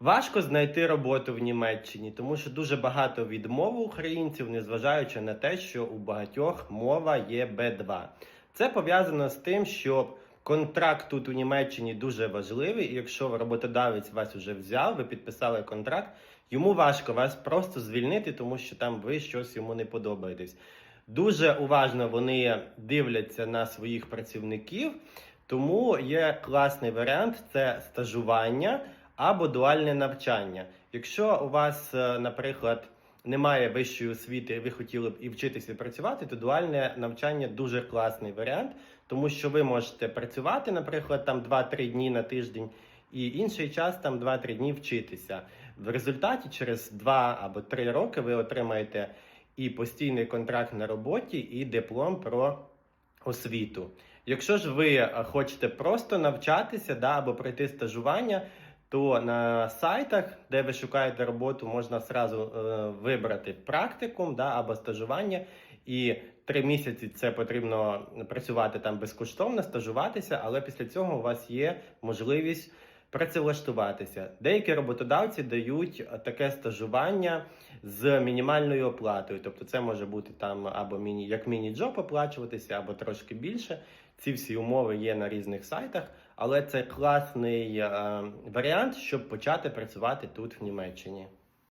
Важко знайти роботу в Німеччині, тому що дуже багато відмов українців, незважаючи на те, що у багатьох мова є Б2. Це пов'язано з тим, що контракт тут у Німеччині дуже важливий, і якщо роботодавець вас вже взяв, ви підписали контракт, йому важко вас просто звільнити, тому що там ви щось йому не подобаєтесь. Дуже уважно вони дивляться на своїх працівників, тому є класний варіант це стажування або дуальне навчання. Якщо у вас, е, наприклад, немає вищої освіти, ви хотіли б і вчитися і працювати, то дуальне навчання дуже класний варіант, тому що ви можете працювати, наприклад, там 2-3 дні на тиждень, і інший час там 2-3 дні вчитися. В результаті через 2 або 3 роки ви отримаєте і постійний контракт на роботі, і диплом про освіту. Якщо ж ви е, хочете просто навчатися да, або пройти стажування, то на сайтах, де ви шукаєте роботу, можна зразу е, вибрати практикум да, або стажування. І три місяці це потрібно працювати там безкоштовно, стажуватися, але після цього у вас є можливість працевлаштуватися. Деякі роботодавці дають таке стажування з мінімальною оплатою. Тобто це може бути там або міні, як міні-джоб оплачуватися, або трошки більше. Ці всі умови є на різних сайтах, але це класний е, варіант, щоб почати працювати тут в Німеччині.